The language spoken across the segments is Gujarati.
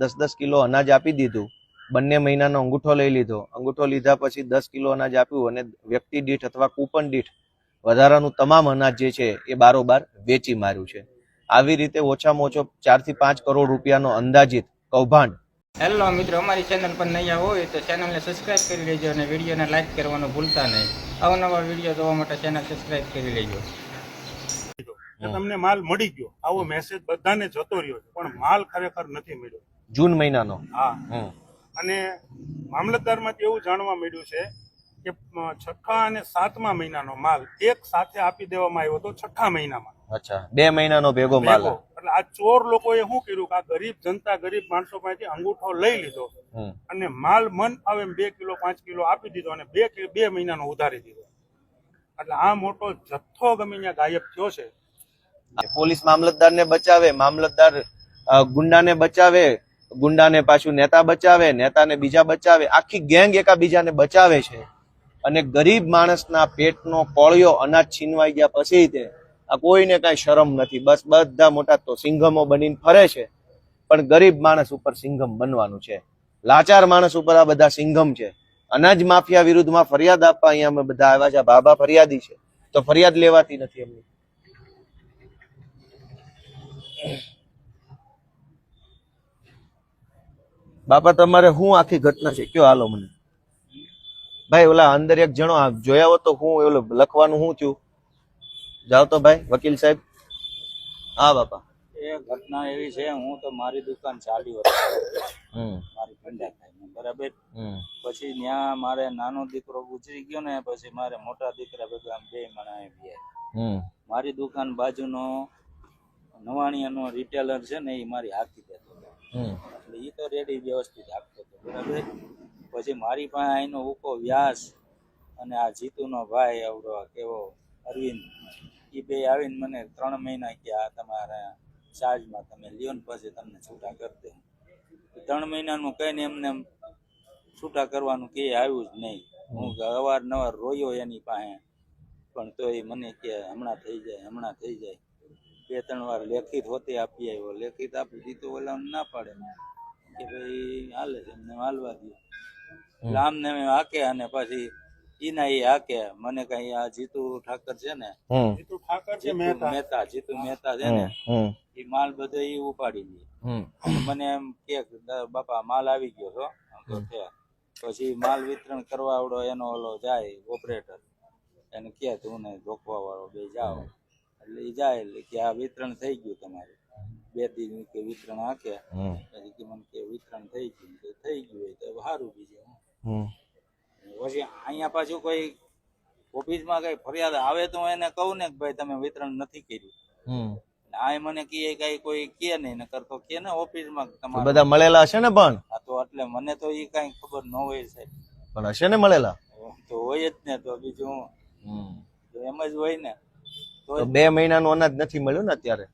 દસ દસ કિલો અનાજ આપી દીધું. બંને મહિનાનો અંગૂઠો લઈ લીધો. અંગૂઠો લીધા પછી દસ કિલો અનાજ આપ્યું અને વ્યક્તિ દીઠ અથવા કૂપન દીઠ વધારાનું તમામ અનાજ જે છે એ બારોબાર વેચી માર્યું છે. આવી રીતે ઓછામાં ઓછો ચારથી પાંચ કરોડ રૂપિયાનો અંદાજિત કૌભાંડ. હેલો મિત્રો, અમારી ચેનલ પર નયા હોય તો ચેનલને સબસ્ક્રાઇબ કરી લેજો અને વિડીયોને લાઈક કરવાનું ભૂલતા નહીં. અવનવા વીડિયો જોવા માટે ચેનલ સબસ્ક્રાઇબ કરી લેજો. કે તમને માલ મળી ગયો. આવો મેસેજ બધાને જતો રહ્યો છે. પણ માલ ખરેખર નથી મળ્યો. જૂન મહિનાનો. હા. અને મામલતદારમાંથી એવું જાણવા મળ્યું છે કે છઠ્ઠા અને સાતમા મહિનાનો માલ એક સાથે આપી દેવામાં આવ્યો હતો છઠ્ઠા મહિનામાં. અચ્છા. બે મહિનાનો ભેગો માલ. એટલે આ ચોર લોકોએ શું કર્યું કે આ ગરીબ જનતા ગરીબ માણસો પાસેથી અંગૂઠો લઈ લીધો અને માલ મન આવે બે કિલો પાંચ કિલો આપી દીધો અને બે બે મહિનાનો ઉધારી દીધો. એટલે આ મોટો જથ્થો ગમે ત્યાં ગાયબ થયો છે પોલીસ મામલતદારને બચાવે, મામલતદાર ગુંડાને બચાવે, ગુંડાને પાછું નેતા બચાવે, નેતાને બીજા બચાવે, આખી ગેંગ એકાબીજાને બચાવે છે. અને ગરીબ માણસના પેટનો કોળિયો અનાજ છીનવાઈ ગયા પછી તે આ કોઈને કાંઈ શરમ નથી. બસ બધા મોટા તો સિંઘમો બનીને ફરે છે. પણ ગરીબ માણસ ઉપર સિંઘમ બનવાનું છે. લાચાર માણસ ઉપર આ બધા સિંઘમ છે. અનાજ માફિયા વિરુદ્ધમાં ફરિયાદ આપવા અહીંયા અમે બધા આવ્યા છે. બાબા ફરિયાદી છે. તો ફરિયાદ લેવાતી નથી એમની. બાપા તમારે શું આખી ઘટના છે? કયો હાલો મને? ભાઈ ઓલા અંદર એક જણો જોયા હોત તો હું ઓલું લખવાનું શું થયું? જાઓ તો ભાઈ વકીલ સાહેબ. હા બાપા. એ ઘટના એવી છે હું તો મારી દુકાન ચાલી હતી મારી બરાબર? પછી ત્યાં મારે નાનો દીકરો ગુજરી ગયો ને પછી મારે મોટા દીકરા ભેગા બે માણા મારી દુકાન બાજુનો નવાણીયાનો રિટેલર છે ને એ મારી હાકી દેતો એટલે એ તો રેડી વ્યવસ્થિત આપતો હતો. બરાબર? પછી મારી પાસે અહીંનો ઉકો વ્યાસ અને આ જીતુનો ભાઈ આવડો કેવો અરવિંદ એ બે આવીને મને ત્રણ મહિના આ તમારા ચાર્જમાં તમે લ્યો ને પછી તમને છૂટા કરી દે. ત્રણ મહિનાનું કહીને એમને એમ છૂટા કરવાનું કે આવ્યું જ નહીં. હું અવારનવાર રોયો એની પાસે. પણ તો એ મને કે હમણાં થઈ જાય હમણાં થઈ જાય. બે ત્રણ વાર લેખિત હોતે આપી આવ્યો. લેખિત આપી દીધું ઓલા ના પાડે કે ભાઈ હાલે છે એમને હાલવા દો એટલે આમને એમ હાકે અને પછી એના એ હાકે મને કઈ આ જીતુ ઠાકર છે ને જીતુ ઠાકર છે મહેતા. મહેતા જીતુ મહેતા છે ને એ માલ બધો એ ઉપાડી લે. મને એમ કે બાપા માલ આવી ગયો છો. છે. પછી માલ વિતરણ કરવા આવડો એનો ઓલો જાય ઓપરેટર. એને કે તું ને રોકવા વાળો બે જાઓ. એટલે એ જાય એટલે કે આ વિતરણ થઈ ગયું તમારું. બે દિન કે વિતરણ હાકે પછી કે મને કે વિતરણ થઈ ગયું. તો થઈ ગયું તો સારું બીજું પછી અહીંયા પાછું કોઈ ઓફિસમાં કઈ ફરિયાદ આવે તો એને કહું ને કે ભાઈ તમે વિતરણ નથી કર્યું. હમ. આ મને કે કઈ કોઈ કે નહીં નકર તો કે ને ઓફિસમાં માં તમારે બધા મળેલા હશે ને પણ? હા તો એટલે મને તો એ કઈ ખબર ન હોય સાહેબ. પણ હશે ને મળેલા? તો હોય જ ને તો બીજું. એમ જ હોય ને. તો બે મહિનાનું અનાજ નથી મળ્યું ને અત્યારે?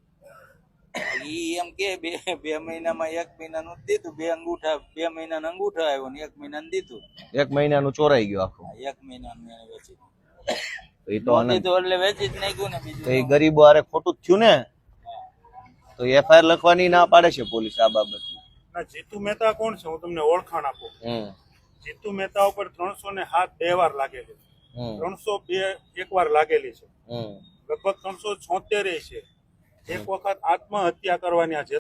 ઈ એમ કે બે બે મહિનામાં એક મહિનાનું દીધું. બે અંગૂઠા બે મહિનાનું અંગૂઠા આવ્યો ને એક મહિનાનું દીધું. એક મહિનાનું ચોરાઈ ગયું આખું. એક મહિનાનું એને વેચી તો એ તો એટલે વેચી જ નાખ્યું ને તો એ ગરીબો આરે ખોટું જ થયું ને? તો એફઆઈઆર લખવાની ના પાડે છે પોલીસ આ બાબત? ના જીતુ મહેતા કોણ છે? હું તમને ઓળખાણ આપું. જીતુ મહેતા ઉપર ત્રણસો ને હાથ બે વાર લાગેલી. છે ત્રણસો બે એક વાર લાગેલી છે. લગભગ ત્રણસો છોતેર છે. એક વખત આત્મહત્યા કરવાની જે